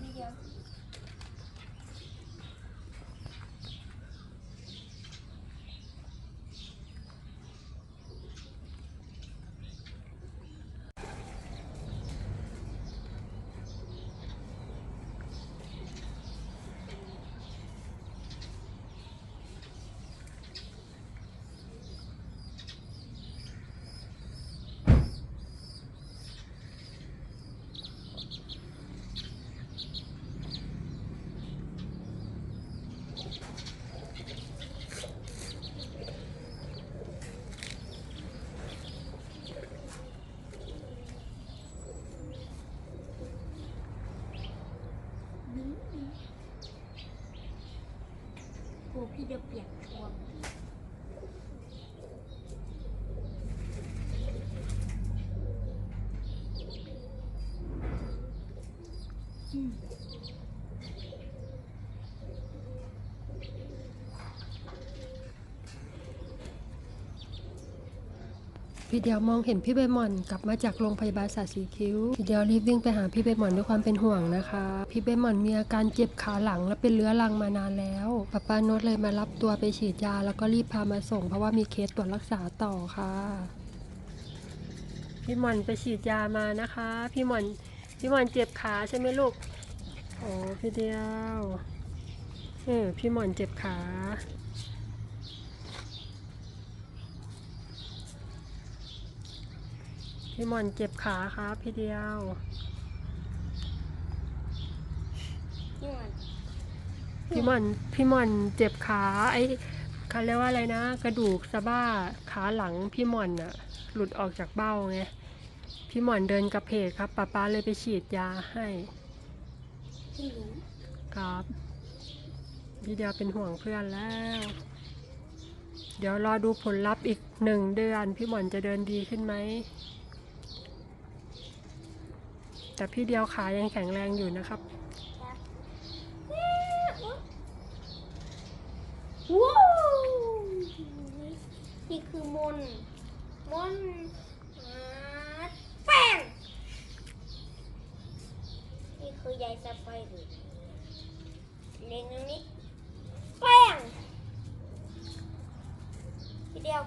พี่ พี่เดียวเปียกช่วงอืม พี่เดียวมองเห็นพี่ใบหม่อนกลับมาจากโรงพยาบาลสัตว์สีคิ้ว พี่เดียวรีบวิ่งไปหาพี่ใบหม่อนด้วยความเป็นห่วงนะคะ พี่ใบหม่อนมีอาการเจ็บขาหลังและเป็นเรื้อรังมานานแล้วป้าป้าโนตเลยมารับตัวไปฉีดยา แล้วก็รีบพามาส่ง เพราะว่ามีเคสตรวจรักษาต่อค่ะ พี่หม่อนไปฉีดยามานะคะ พี่หม่อนพี่หม่อนเจ็บขาใช่ไหมลูกโอ้พี่เดียวเออพี่หม่อนเจ็บขา พี่หม่อนเจ็บขาครับพี่เดียวพี่มันพี่หม่อนพี่หม่อนเจ็บขาไอ้เขาเรียกว่าอะไรนะ กระดูกสะบ้าขาหลังพี่หม่อนอะหลุดออกจากเบ้าไงพี่หม่อนเดินกระเพกครับป้าป้าเลยไปฉีดยาให้พี่รู้ครับพี่เดียวเป็นห่วงเพื่อนแล้ว เดี๋ยวรอดูผลลัพธ์อีกหนึ่งเดือน พี่หม่อนจะเดินดีขึ้นไหม แต่พี่เดียวขายังแข็งแรงอยู่นะครับว้าวนี่คือมน มนแป้งนี่คือยายสไปเดอร์เล็งตรงนี้แป้งพี่เดียว